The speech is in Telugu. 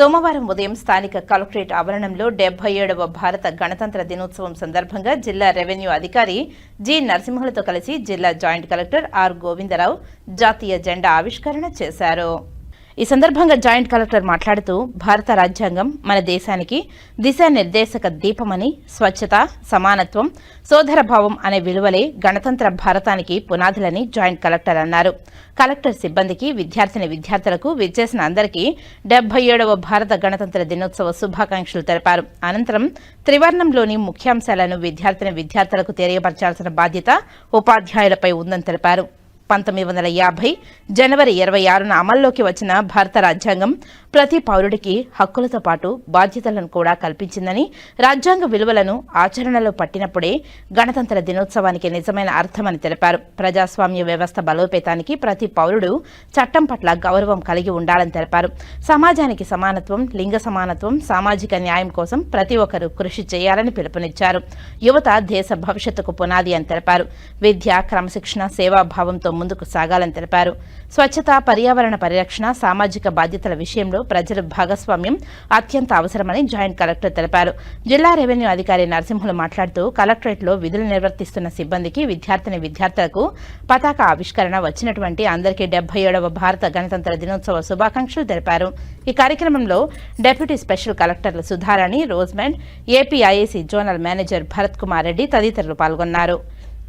సోమవారం ఉదయం స్థానిక కలెక్టరేట్ ఆవరణంలో డెబ్బై ఏడవ భారత గణతంత్ర దినోత్సవం సందర్భంగా జిల్లా రెవెన్యూ అధికారి జి నరసింహులతో కలిసి జిల్లా జాయింట్ కలెక్టర్ ఆర్ గోవిందరావు జాతీయ జెండా ఆవిష్కరణ చేశారు. ఈ సందర్భంగా జాయింట్ కలెక్టర్ మాట్లాడుతూ భారత రాజ్యాంగం మన దేశానికి దిశానిర్దేశక దీపమని స్వచ్ఛత సమానత్వం సోదరభావం అనే విలువలే గణతంత్ర భారతానికి పునాదులని జాయింట్ కలెక్టర్ అన్నారు. కలెక్టర్ సిబ్బందికి విద్యార్థిని విద్యార్థులకు విచ్చేసిన అందరికీ డెబ్బై ఏడవ భారత గణతంత్ర దినోత్సవ శుభాకాంక్షలు తెలిపారు. అనంతరం త్రివర్ణంలోని ముఖ్యాంశాలను విద్యార్థిని విద్యార్థులకు తెలియపరచాల్సిన బాధ్యత ఉపాధ్యాయులపై ఉందని తెలిపారు. పంతొమ్మిది వందల యాభై జనవరి ఇరవై ఆరున అమల్లోకి వచ్చిన భారత రాజ్యాంగం ప్రతి పౌరుడికి హక్కులతో పాటు బాధ్యతలను కూడా కల్పించిందని రాజ్యాంగ విలువలను ఆచరణలో పట్టినప్పుడే గణతంత్ర దినోత్సవానికి నిజమైన అర్థమని తెలిపారు. ప్రజాస్వామ్య వ్యవస్థ బలోపేతానికి ప్రతి పౌరుడు చట్టం పట్ల గౌరవం కలిగి ఉండాలని తెలిపారు. సమాజానికి సమానత్వం లింగ సమానత్వం సామాజిక న్యాయం కోసం ప్రతి ఒక్కరూ కృషి చేయాలని పిలుపునిచ్చారు. యువత దేశ భవిష్యత్తుకు పునాది అని తెలిపారు. విద్య క్రమశిక్షణ సేవాభావంతో ముందుకు సాగాలని తెలిపారు. స్వచ్ఛత పర్యావరణ పరిరక్షణ సామాజిక బాధ్యతల విషయంలో ప్రజల భాగస్వామ్యం అత్యంత అవసరమని జాయింట్ కలెక్టర్ తెలిపారు. జిల్లా రెవెన్యూ అధికారి నరసింహులు మాట్లాడుతూ కలెక్టరేట్లో విధులు నిర్వర్తిస్తున్న సిబ్బందికి విద్యార్థిని విద్యార్థులకు పతాక ఆవిష్కరణ వచ్చినటువంటి అందరికీ డెబ్బై ఏడవ భారత గణతంత్ర దినోత్సవ శుభాకాంక్షలు తెలిపారు. ఈ కార్యక్రమంలో డెప్యూటీ స్పెషల్ కలెక్టర్లు Sudharani Rosemond APIAC zonal manager Bharat Kumar Reddy తదితరులు పాల్గొన్నారు.